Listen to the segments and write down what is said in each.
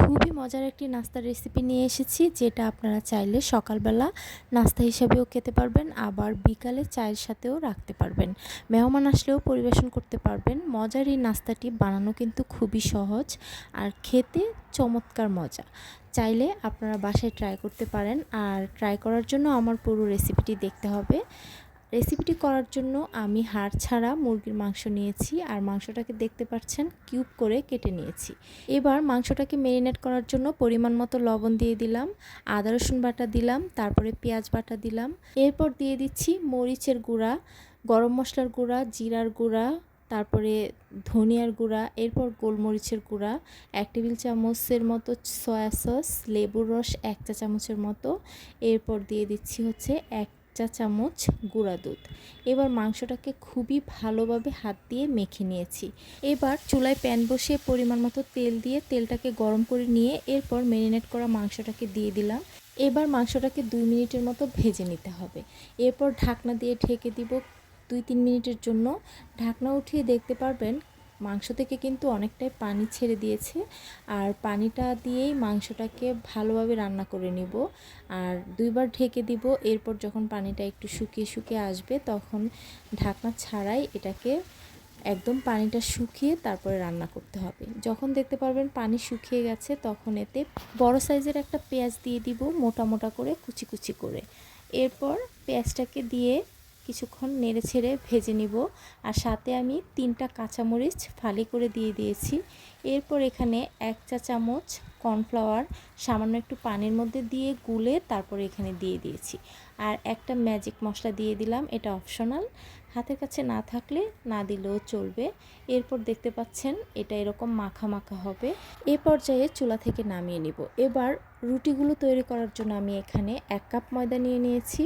খুবই মজার একটি নাস্তার রেসিপি নিয়ে এসেছি, যেটা আপনারা চাইলে সকালবেলা নাস্তা হিসেবেও খেতে পারবেন, আবার বিকালে চায়ের সাথেও রাখতে পারবেন। মেহমান আসলেও পরিবেশন করতে পারবেন। মজার এই নাস্তাটি বানানো কিন্তু খুবই সহজ আর খেতে চমৎকার মজা। চাইলে আপনারা বাসায় ট্রাই করতে পারেন, আর ট্রাই করার জন্য আমার পুরো রেসিপিটি দেখতে হবে। রেসিপিটি করার জন্য আমি হাড় ছাড়া মুরগির মাংস নিয়েছি আর মাংসটাকে দেখতে পাচ্ছেন কিউব করে কেটে নিয়েছি। এবার মাংসটাকে মেরিনেট করার জন্য পরিমাণ মতো লবণ দিয়ে দিলাম, আদা, রসুন বাটা দিলাম, তারপরে পেঁয়াজ বাটা দিলাম। এরপর দিয়ে দিচ্ছি মরিচের গুঁড়া, গরম মশলার গুঁড়া, জিরার গুঁড়া, তারপরে ধনিয়ার গুঁড়া, এরপর গোলমরিচের গুঁড়া, এক টেবিল চামচের মতো সয়া সস, লেবুর রস এক চা চামচের মতো। এরপর দিয়ে দিচ্ছি হচ্ছে এক চা চামচ গুঁড়া দুধ। এবার মাংসটাকে খুবই ভালোভাবে হাত দিয়ে মেখে নিয়েছি। এবার চুলায় প্যান বসিয়ে পরিমাণ মতো তেল দিয়ে তেলটাকে গরম করে নিয়ে এরপর ম্যারিনেট করা মাংসটাকে দিয়ে দিলাম। এবার মাংসটাকে দুই মিনিটের মতো ভেজে নিতে হবে। এরপর ঢাকনা দিয়ে ঢেকে দিব দুই তিন মিনিটের জন্য। ঢাকনা উঠিয়ে দেখতে পারবেন মাংস থেকে কিন্তু অনেকটাই পানি ছেড়ে দিয়েছে। আর পানিটা দিয়েই মাংসটাকে ভালোভাবে রান্না করে নিব। আর দুইবার ঢেকে দিব। এরপর যখন পানিটা একটু শুকিয়ে শুকিয়ে আসবে, তখন ঢাকনা ছাড়াই এটাকে একদম পানিটা শুকিয়ে তারপরে রান্না করতে হবে। যখন দেখতে পারবেন পানি শুকিয়ে গেছে, তখন এতে বড় সাইজের একটা পেঁয়াজ দিয়ে দিব, মোটা মোটা করে, কুচি কুচি করে। এরপর পেঁয়াজটাকে দিয়ে কিছুক্ষণ নেড়ে ছেড়ে ভেজে নিব আর সাথে আমি তিনটা কাঁচামরিচ ফালি করে দিয়ে দিয়েছি। এরপর এখানে এক চা চামচ কর্নফ্লাওয়ার, সামান্য একটু পানির মধ্যে দিয়ে গুলে তারপর এখানে দিয়ে দিয়েছি। আর একটা ম্যাজিক মশলা দিয়ে দিলাম, এটা অপশনাল। হাতের কাছে না থাকলে না দিলেও চলবে। এরপর দেখতে পাচ্ছেন এটা এরকম মাখা মাখা হবে। এ পর্যায়ে চুলা থেকে নামিয়ে নিব। এবার রুটিগুলো তৈরি করার জন্য আমি এখানে এক কাপ ময়দা নিয়ে নিয়েছি।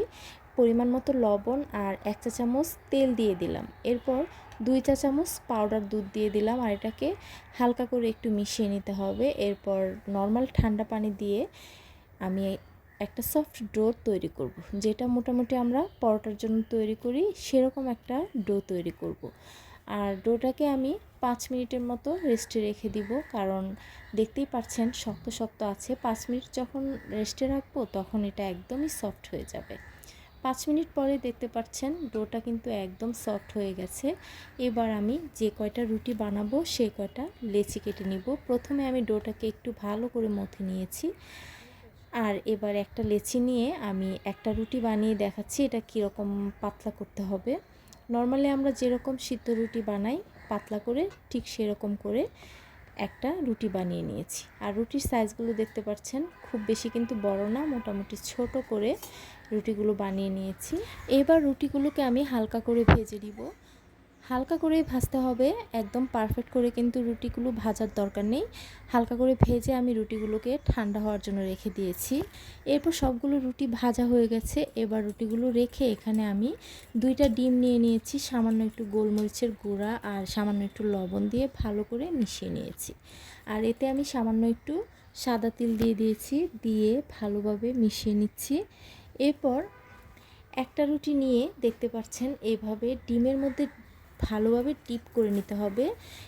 পরিমাণ মতো লবণ আর এক চা চামচ তেল দিয়ে দিলাম এরপর দুই চা চামচ পাউডার দুধ দিয়ে দিলাম আর এটাকে হালকা করে একটু মিশিয়ে নিতে হবে এরপর নর্মাল ঠান্ডা পানি দিয়ে আমি একটা সফট ডো তৈরি করব। যেটা মোটামুটি আমরা পরোটার জন্য তৈরি করি, সেরকম একটা ডো তৈরি করব। আর ডোটাকে আমি পাঁচ মিনিটের মতো রেস্টে রেখে দিব, কারণ দেখতেই পাচ্ছেন শক্ত শক্ত আছে পাঁচ মিনিট যখন রেস্টে রাখব তখন এটা একদমই সফট হয়ে যাবে পাঁচ মিনিট পরে দেখতে পাচ্ছেন ডোটা কিন্তু একদম সফট হয়ে গেছে। এবার আমি যে কয়টা রুটি বানাবো, সেই কয়টা লেচি কেটে নিব। প্রথমে আমি ডোটাকে একটু ভালো করে মথে নিয়েছি। আর এবার একটা লেচি নিয়ে আমি একটা রুটি বানিয়ে দেখাচ্ছি এটা কীরকম পাতলা করতে হবে। নর্মালি আমরা যেরকম সিদ্ধ রুটি বানাই, পাতলা করে ঠিক সেরকম করে একটা রুটি বানিয়ে নিয়েছি। আর রুটির সাইজগুলো দেখতে পাচ্ছেন, খুব বেশি কিন্তু বড় না, মোটামুটি ছোট করে রুটিগুলো বানিয়ে নিয়েছি। এবার রুটিগুলোকে আমি হালকা করে ভেজে নিব। হালকা করেই ভাজতে হবে, একদম পারফেক্ট করে কিন্তু রুটিগুলো ভাজার দরকার নেই। হালকা করে ভেজে আমি রুটিগুলোকে ঠান্ডা হওয়ার জন্য রেখে দিয়েছি। এরপর সবগুলো রুটি ভাজা হয়ে গেছে, এবার রুটিগুলো রেখে এখানে আমি দুইটা ডিম নিয়ে নিয়েছি, সামান্য একটু গোলমরিচের গুঁড়া আর সামান্য একটু লবণ দিয়ে ভালো করে মিশিয়ে নিয়েছি। আর এতে আমি সামান্য একটু সাদা তিল দিয়ে দিয়েছি, দিয়ে ভালোভাবে মিশিয়ে নিচ্ছি। এরপর একটা রুটি নিয়ে দেখতে পাচ্ছেন, এভাবে ডিমের মধ্যে ভালোভাবে টিপ করে নিতে হবে।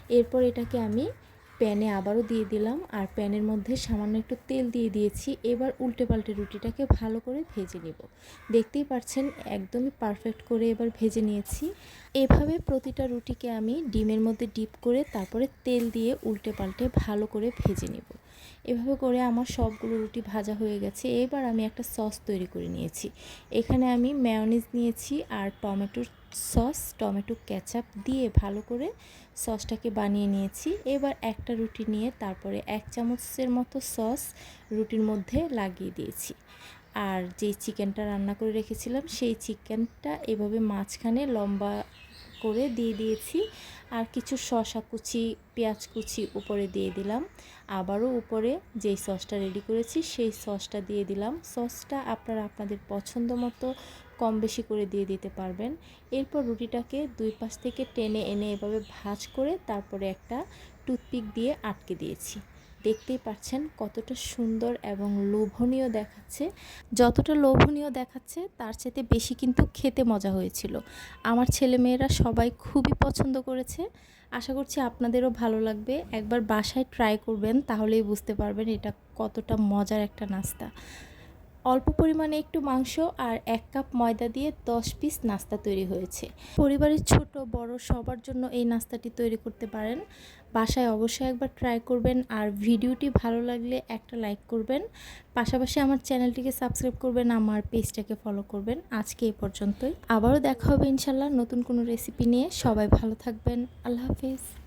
এরপর এটাকে আমি প্যানে আবারও দিয়ে দিলাম। আর প্যানের মধ্যে সামান্য একটু তেল দিয়ে দিয়েছি। এবার উল্টে পাল্টে রুটিটাকে ভালো করে ভেজে নিব। দেখতেই পাচ্ছেন, একদমই পারফেক্ট করে এবার ভেজে নিয়েছি। এভাবে প্রতিটা রুটিকে আমি ডিমের মধ্যে ডিপ করে তারপরে তেল দিয়ে উল্টে পাল্টে ভালো করে ভেজে নেব। এভাবে করে আমার সবগুলো রুটি ভাজা হয়ে গেছে। এবার আমি একটা সস তৈরি করে নিয়েছি। এখানে আমি ম্যায়োনিজ নিয়েছি আর টমেটোর সস, টমেটো ক্যাচাপ দিয়ে ভালো করে সসটাকে বানিয়ে নিয়েছি। এবার একটা রুটি নিয়ে তারপরে এক চামচের মতো সস রুটির মধ্যে লাগিয়ে দিয়েছি। আর যে চিকেনটা রান্না করে রেখেছিলাম, সেই চিকেনটা এভাবে মাঝখানে লম্বা করে দিয়ে দিয়েছি। আর কিছু শশা কুচি, পেঁয়াজ কুচি উপরে দিয়ে দিলাম। আবারও উপরে যেই সসটা রেডি করেছি, সেই সসটা দিয়ে দিলাম। সসটা আপনারা আপনাদের পছন্দ মতো কম বেশি করে দিয়ে দিতে পারবেন। এরপর রুটিটাকে দুই পাশ থেকে টেনে এনে এভাবে ভাজ করে তারপরে একটা টুথপিক দিয়ে আটকে দিয়েছি। দেখতেই পাচ্ছেন কতটা সুন্দর এবং লোভনীয় দেখাচ্ছে। যতটা লোভনীয় দেখাচ্ছে, তার চাইতে বেশি কিন্তু খেতে মজা হয়েছিল। আমার ছেলেমেয়েরা সবাই খুবই পছন্দ করেছে। আশা করছি আপনাদেরও ভালো লাগবে। একবার বাসায় ট্রাই করবেন, তাহলেই বুঝতে পারবেন এটা কতটা মজার একটা নাস্তা। অল্প পরিমাণে একটু মাংস আর এক কাপ ময়দা দিয়ে দশ পিস নাস্তা তৈরি হয়েছে। পরিবারের ছোট, বড় সবার জন্য এই নাস্তাটি তৈরি করতে পারেন। বাসায় অবশ্যই একবার ট্রাই করবেন আর ভিডিওটি ভালো লাগলে একটা লাইক করবেন। পাশাপাশি আমার চ্যানেলটিকে সাবস্ক্রাইব করবেন, আমার পেজটাকে ফলো করবেন। আজকে এই পর্যন্তই। আবারও দেখা হবে ইনশাল্লাহ নতুন কোনো রেসিপি নিয়ে। সবাই ভালো থাকবেন। আল্লাহ হাফিজ।